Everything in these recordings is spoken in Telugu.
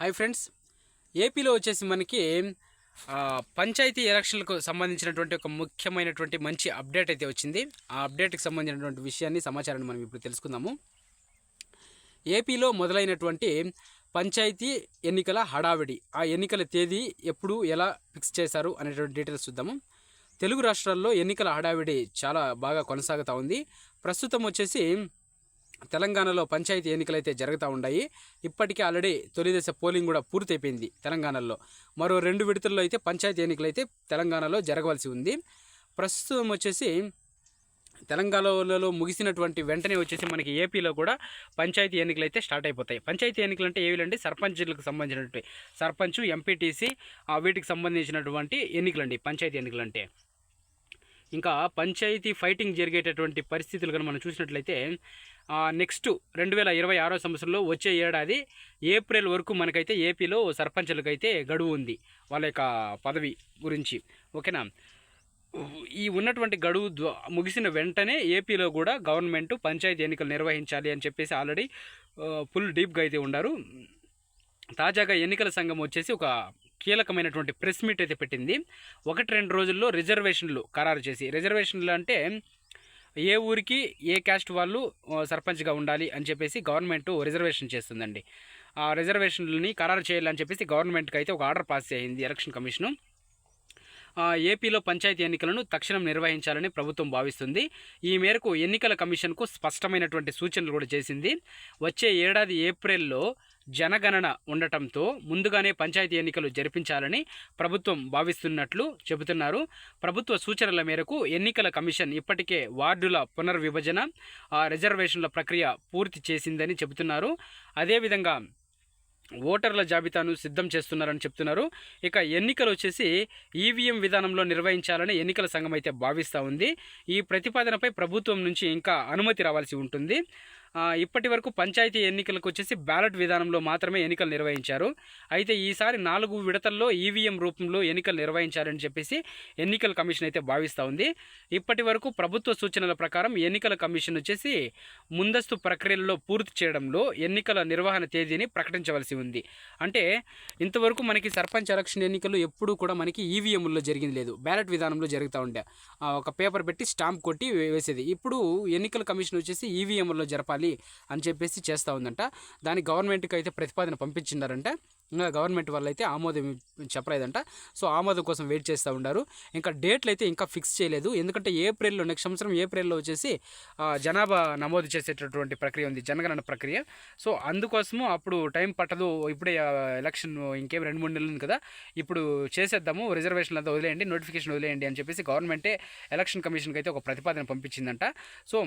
Hi friends. ఏపీలో వచ్చేసి మనకి పంచాయతీ ఎలక్షన్లకు సంబంధించినటువంటి ఒక ముఖ్యమైనటువంటి మంచి అప్డేట్ అయితే వచ్చింది. ఆ అప్డేట్కి సంబంధించినటువంటి విషయాన్ని సమాచారాన్ని మనం ఇప్పుడు తెలుసుకుందాము. ఏపీలో మొదలైనటువంటి పంచాయతీ ఎన్నికల హడావిడి ఆ ఎన్నికల తేదీ ఎప్పుడు ఎలా ఫిక్స్ చేశారు అనేటువంటి డీటెయిల్స్ చూద్దాము. తెలుగు రాష్ట్రాల్లో ఎన్నికల హడావిడి చాలా బాగా కొనసాగుతూ ఉంది. ప్రస్తుతం వచ్చేసి తెలంగాణలో పంచాయతీ ఎన్నికలైతే జరుగుతూ ఉన్నాయి ఇప్పటికే ఆల్రెడీ తొలిదశ పోలింగ్ కూడా పూర్తయిపోయింది తెలంగాణలో. మరో రెండు విడతల్లో అయితే పంచాయతీ ఎన్నికలైతే తెలంగాణలో జరగవలసి ఉంది. ప్రస్తుతం వచ్చేసి తెలంగాణలో ముగిసినటువంటి వెంటనే వచ్చేసి మనకి ఏపీలో కూడా పంచాయతీ ఎన్నికలు అయితే స్టార్ట్ అయిపోతాయి. పంచాయతీ ఎన్నికలు అంటే ఏవి సర్పంచులకు సంబంధించినటువంటి సర్పంచ్ ఎంపీటీసీ వీటికి సంబంధించినటువంటి ఎన్నికలండి పంచాయతీ ఎన్నికలు అంటే ఇంకా పంచాయతీ ఫైటింగ్ జరిగేటటువంటి పరిస్థితులు కనుక మనం చూసినట్లయితే నెక్స్ట్ రెండు వేల ఇరవై ఆరో సంవత్సరంలో వచ్చే ఏడాది ఏప్రిల్ వరకు మనకైతే ఏపీలో సర్పంచులకైతే గడువు ఉంది వాళ్ళ యొక్క పదవి గురించి. ఓకేనా? ఈ ఉన్నటువంటి గడువు ముగిసిన వెంటనే ఏపీలో కూడా గవర్నమెంట్ పంచాయతీ ఎన్నికలు నిర్వహించాలి అని చెప్పేసి ఆల్రెడీ ఫుల్ డీప్గా అయితే ఉన్నారు తాజాగా ఎన్నికల సంఘం వచ్చేసి ఒక కీలకమైనటువంటి ప్రెస్ మీట్ అయితే పెట్టింది. ఒకటి రెండు రోజుల్లో రిజర్వేషన్లు ఖరారు చేసి రిజర్వేషన్లు అంటే ఏ ఊరికి ఏ క్యాస్ట్ వాళ్ళు సర్పంచ్గా ఉండాలి అని చెప్పేసి గవర్నమెంట్ రిజర్వేషన్ చేస్తుందండి. ఆ రిజర్వేషన్లని ఖరారు చేయాలని చెప్పేసి గవర్నమెంట్కి అయితే ఒక ఆర్డర్ పాస్ అయ్యింది ఎలక్షన్ కమిషను. ఏపీలో పంచాయతీ ఎన్నికలను తక్షణం నిర్వహించాలని ప్రభుత్వం భావిస్తుంది. ఈ మేరకు ఎన్నికల కమిషన్కు స్పష్టమైనటువంటి సూచనలు కూడా చేసింది. వచ్చే ఏడాది ఏప్రిల్లో జనగణన ఉండటంతో ముందుగానే పంచాయతీ ఎన్నికలు జరిపించాలని ప్రభుత్వం భావిస్తున్నట్లు చెబుతున్నారు. ప్రభుత్వ సూచనల మేరకు ఎన్నికల కమిషన్ ఇప్పటికే వార్డుల పునర్విభజన ఆ, రిజర్వేషన్ల ప్రక్రియ పూర్తి చేసిందని చెబుతున్నారు. అదేవిధంగా ఓటర్ల జాబితాను సిద్ధం చేస్తున్నారని చెప్తున్నారు. ఇక ఎన్నికలు వచ్చేసి ఈవీఎం విధానంలో నిర్వహించాలని ఎన్నికల సంఘం అయితే భావిస్తూ ఉంది. ఈ ప్రతిపాదనపై ప్రభుత్వం నుంచి ఇంకా అనుమతి రావాల్సి ఉంటుంది. ఇప్పటి వరకు పంచాయతీ ఎన్నికలకు వచ్చేసి బ్యాలెట్ విధానంలో మాత్రమే ఎన్నికలు నిర్వహించారు. అయితే ఈసారి నాలుగు విడతల్లో ఈవీఎం రూపంలో ఎన్నికలు నిర్వహించారని చెప్పేసి ఎన్నికల కమిషన్ అయితే భావిస్తూ ఉంది. ఇప్పటి వరకు ప్రభుత్వ సూచనల ప్రకారం ఎన్నికల కమిషన్ వచ్చేసి ముందస్తు ప్రక్రియలలో పూర్తి చేయడంలో ఎన్నికల నిర్వహణ తేదీని ప్రకటించవలసి ఉంది. అంటే ఇంతవరకు మనకి సర్పంచ్ ఎలక్షన్ ఎన్నికలు ఎప్పుడూ కూడా మనకి ఈవీఎంలో జరిగింది లేదు. బ్యాలెట్ విధానంలో జరుగుతూ ఉండే. ఒక పేపర్ పెట్టి స్టాంప్ కొట్టి వేసేది. ఇప్పుడు ఎన్నికల కమిషన్ వచ్చేసి ఈవీఎంలో జరపాలి. అని చెప్పేసి చేస్తూ ఉందంట. దానికి గవర్నమెంట్కి అయితే ప్రతిపాదన పంపించిండారంట. ఇంకా గవర్నమెంట్ వాళ్ళు అయితే ఆమోదం చెప్పలేదంట. సో ఆమోదం కోసం వెయిట్ చేస్తూ ఉన్నారు ఇంకా డేట్లు అయితే ఇంకా ఫిక్స్ చేయలేదు. ఎందుకంటే ఏప్రిల్లో నెక్స్ట్ సంవత్సరం ఏప్రిల్లో వచ్చేసి జనాభా నమోదు చేసేటటువంటి ప్రక్రియ ఉంది. జనగణన ప్రక్రియ. సో అందుకోసము అప్పుడు టైం పట్టదు. ఇప్పుడే ఎలక్షన్ ఇంకేం రెండు మూడు నెలలు ఉంది కదా. ఇప్పుడు చేసేద్దాము. రిజర్వేషన్లు అంతా వదిలేయండి. నోటిఫికేషన్ వదిలేయండి అని చెప్పేసి గవర్నమెంటే ఎలక్షన్ కమిషన్కి అయితే ఒక ప్రతిపాదన పంపించిందంట. సో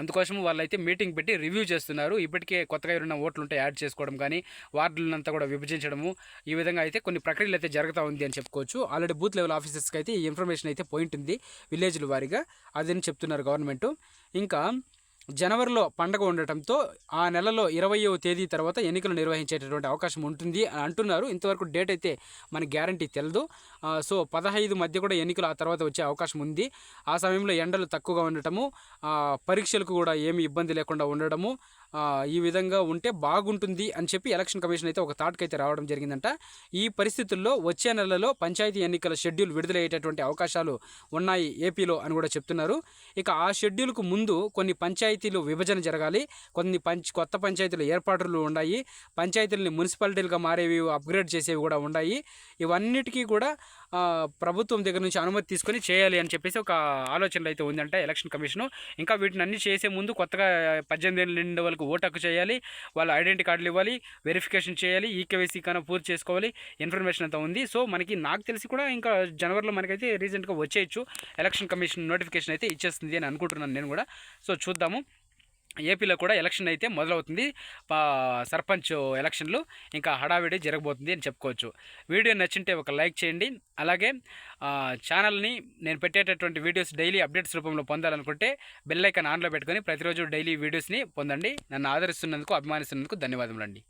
అందుకోసం వాళ్ళైతే మీటింగ్ పెట్టి రివ్యూ చేస్తున్నారు. ఇప్పటికే కొత్తగా ఎవరైనా ఓట్లు ఉంటే యాడ్ చేసుకోవడం కానీ వార్డులంతా కూడా విభజించడము ఈ విధంగా అయితే కొన్ని ప్రక్రియలు అయితే జరుగుతూ ఉంది అని చెప్పుకోవచ్చు. ఆల్రెడీ బూత్ లెవెల్ ఆఫీసర్స్కి అయితే ఈ ఇన్ఫర్మేషన్ అయితే పోయింటుంది విలేజ్ల వారీగా. అదని చెప్తున్నారు గవర్నమెంట్? ఇంకా జనవరిలో పండగ ఉండటంతో ఆ నెలలో ఇరవయో తేదీ తర్వాత ఎన్నికలు నిర్వహించేటటువంటి అవకాశం ఉంటుంది అని అంటున్నారు. ఇంతవరకు డేట్ అయితే మనకి గ్యారంటీ తెలదు. సో పదహైదు మధ్య కూడా ఎన్నికలు ఆ తర్వాత వచ్చే అవకాశం ఉంది. ఆ సమయంలో ఎండలు తక్కువగా ఉండటము పరీక్షలకు కూడా ఏమి ఇబ్బంది లేకుండా ఉండడము ఈ విధంగా ఉంటే బాగుంటుంది అని చెప్పి ఎలక్షన్ కమిషన్ అయితే ఒక థాట్కి అయితే రావడం జరిగిందంట. ఈ పరిస్థితుల్లో వచ్చే నెలలో పంచాయతీ ఎన్నికల షెడ్యూల్ విడుదలయ్యేటటువంటి అవకాశాలు ఉన్నాయి ఏపీలో అని కూడా చెప్తున్నారు. ఇక ఆ షెడ్యూల్కు ముందు కొన్ని పంచాయతీలు విభజన జరగాలి. కొన్ని పంచ్ కొత్త పంచాయతీలు ఏర్పాట్లు ఉన్నాయి పంచాయతీలని మున్సిపాలిటీలుగా మారేవి అప్గ్రేడ్ చేసేవి కూడా ఉన్నాయి ఇవన్నిటికీ కూడా ప్రభుత్వం దగ్గర నుంచి అనుమతి తీసుకొని చేయాలి అని చెప్పేసి ఒక ఆలోచనలు అయితే ఉందంట ఎలక్షన్ కమిషను. ఇంకా వీటిని అన్ని చేసే ముందు కొత్తగా పద్దెనిమిది ఏళ్ళ నిండి వాళ్ళకి ఓటకు చేయాలి. వాళ్ళ ఐడెంటిటీ కార్డులు ఇవ్వాలి. వెరిఫికేషన్ చేయాలి. ఈకేవైసీ కన్నా పూర్తి చేసుకోవాలి. ఇన్ఫర్మేషన్ అంతా ఉంది. సో మనకి నాకు తెలిసి కూడా ఇంకా జనవరిలో మనకైతే రీసెంట్గా వచ్చేయచ్చు. ఎలక్షన్ కమిషన్ నోటిఫికేషన్ అయితే ఇచ్చేస్తుంది అని అనుకుంటున్నాను నేను కూడా. సో చూద్దాము. ఏపీలో కూడా ఎలక్షన్ అయితే మొదలవుతుంది. పా- సర్పంచ్ ఎలక్షన్లు ఇంకా హడావిడి జరగబోతుంది అని చెప్పుకోవచ్చు. వీడియో నచ్చింటే ఒక లైక్ చేయండి. అలాగే ఛానల్ని నేను పెట్టేటటువంటి వీడియోస్ డైలీ అప్డేట్స్ రూపంలో పొందాలనుకుంటే బెల్ ఐకాన్ ఆన్లో పెట్టుకొని ప్రతిరోజు డైలీ వీడియోస్ని పొందండి. నన్ను ఆదరిస్తున్నందుకు అభిమానిస్తున్నందుకు ధన్యవాదములండి.